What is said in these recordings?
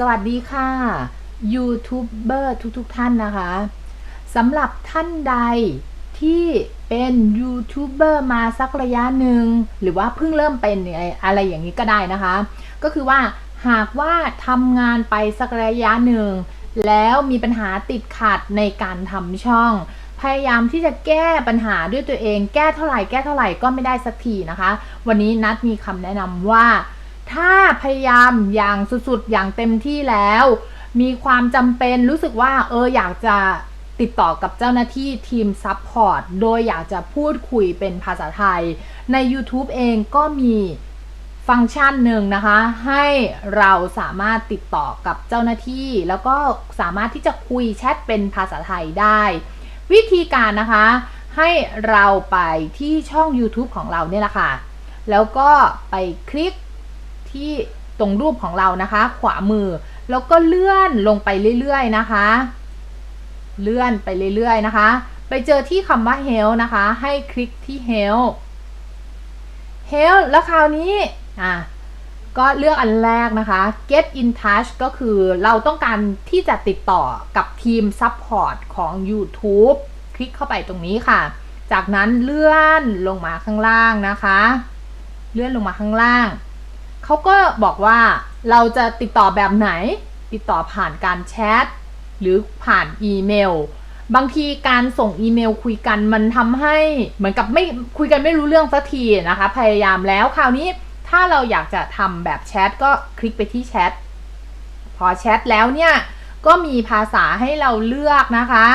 สวัสดีค่ะยูทูบเบอร์ทุกๆทท่านนะคะสำหรับท่านใดที่เป็นยูทูบเบอร์มาสักระยะหนึ่งหรือว่าเพิ่งเริ่มเป็นอะไรอย่างนี้ก็ได้นะคะ ก็คือว่าหากว่าทำงานไปสักระยะหนึ่งแล้วมีปัญหาติดขัดในการทำช่อง พยายามที่จะแก้ปัญหาด้วยตัวเอง แก้เท่าไหร่แก้เท่าไหร่ก็ไม่ได้สักทีนะคะ วันนี้นัดมีคำแนะนำว่า ถ้าพยายามอย่างสุดๆ อย่างเต็มที่แล้ว มีความจำเป็นรู้สึกว่า เอออยากจะติดต่อกับเจ้าหน้าที่ทีมซัพพอร์ตโดยอยากจะพูดคุยเป็นภาษาไทย ใน YouTube เองก็มีฟังก์ชันหนึ่งนะคะ ให้เราสามารถติดต่อกับเจ้าหน้าที่ แล้วก็สามารถที่จะคุยแชทเป็นภาษาไทยได้ วิธีการนะคะ ให้เราไปที่ช่อง YouTube ของเราเนี่ยแหละค่ะ แล้วก็ไปคลิก ที่ตรงรูปของเรานะคะ ขวามือ แล้วก็เลื่อนลงไปเรื่อยๆนะคะ เลื่อนไปเรื่อยๆนะคะ ไปเจอที่คำว่า help นะคะ ให้คลิกที่ help help แล้วคราวนี้อะก็เลือกอันแรกนะคะ get in touch ก็คือเราต้องการที่จะติดต่อกับทีม support ของ YouTube คลิกเข้าไปตรงนี้ค่ะ จากนั้นเลื่อนลงมาข้างล่างนะคะ เลื่อนลงมาข้างล่าง เขาก็บอกว่าเราจะติดต่อแบบไหน ติดต่อผ่านการแชทหรือผ่านอีเมล บางทีการส่งอีเมลคุยกันมันทำให้เหมือนกับไม่คุยกันไม่รู้เรื่องสักทีนะคะ พยายามแล้วคราวนี้ถ้าเราอยากจะทำแบบแชทก็คลิกไปที่แชทพอแชทแล้วเนี่ยก็มีภาษาให้เราเลือกนะคะ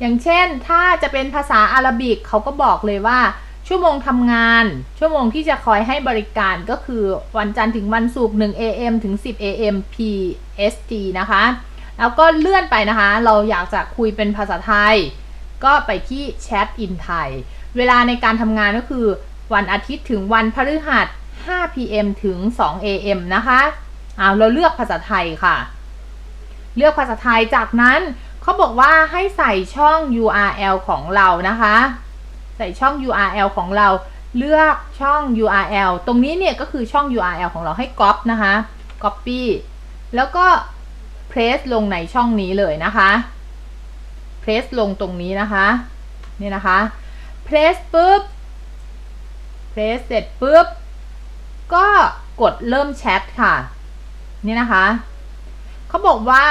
อย่างเช่นถ้าจะเป็นภาษาอาหรับิกเขาก็บอกเลยว่า ชั่วโมงทำงาน ชั่วโมงที่จะคอยให้บริการก็คือวันจันทร์ถึงวันศุกร์ 1 AM ถึง 10 AM PST นะคะ แล้วก็เลื่อนไปนะคะ เราอยากจะคุยเป็นภาษาไทย ก็ไปที่แชทอินไทย เวลาในการทำงานก็คือวันอาทิตย์ถึงวันพฤหัส 5 PM ถึง 2 AM นะคะเอาเราเลือกภาษาไทยค่ะ เลือกภาษาไทยจากนั้นเขาบอกว่าให้ใส่ช่อง URL ของเรานะคะ ใส่ช่อง URL ของเราเลือกช่อง URL ตรงนี้เนี่ยก็คือช่อง URL ของเราให้ copy นะคะ copy แล้วก็ paste ลงในช่องนี้เลยนะคะ paste ลงตรงนี้นะคะ นี่นะคะ paste ปุ๊บ paste เสร็จปุ๊บ ก็กดเริ่มแชทค่ะ นี่นะคะ เขาบอกว่า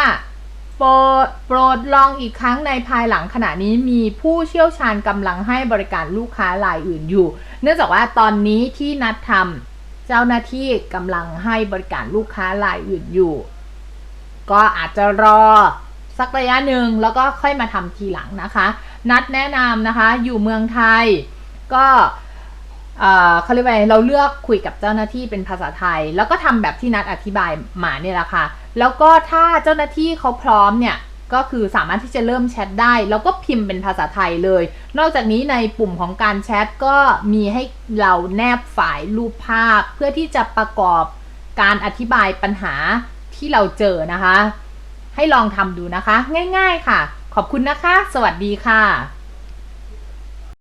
โปรดโปรดลองอีกครั้งในภายหลังขณะนี้มีผู้เชี่ยวชาญกำลังให้บริการลูกค้ารายอื่นอยู่ เนื่องจากว่าตอนนี้ที่นัดทำเจ้าหน้าที่กำลังให้บริการลูกค้ารายอื่นอยู่ ก็อาจจะรอสักระยะหนึ่งแล้วก็ค่อยมาทำทีหลังนะคะ นัดแนะนำนะคะ อยู่เมืองไทย ก็ เขาเรียกว่าเราเลือกคุยกับเจ้าหน้าที่เป็นภาษาไทย แล้วก็ทำแบบที่นัดอธิบายมาเนี่ยแหละค่ะ แล้วก็ถ้าเจ้าหน้าที่เขาพร้อมเนี่ยก็คือสามารถที่จะเริ่มแชทได้ แล้วก็พิมพ์เป็นภาษาไทยเลย นอกจากนี้ในปุ่มของการแชทก็มีให้เราแนบฝายรูปภาพ เพื่อที่จะประกอบการอธิบายปัญหาที่เราเจอนะคะ ให้ลองทำดูนะคะ ง่าย ๆ ค่ะ ขอบคุณนะคะ สวัสดีค่ะ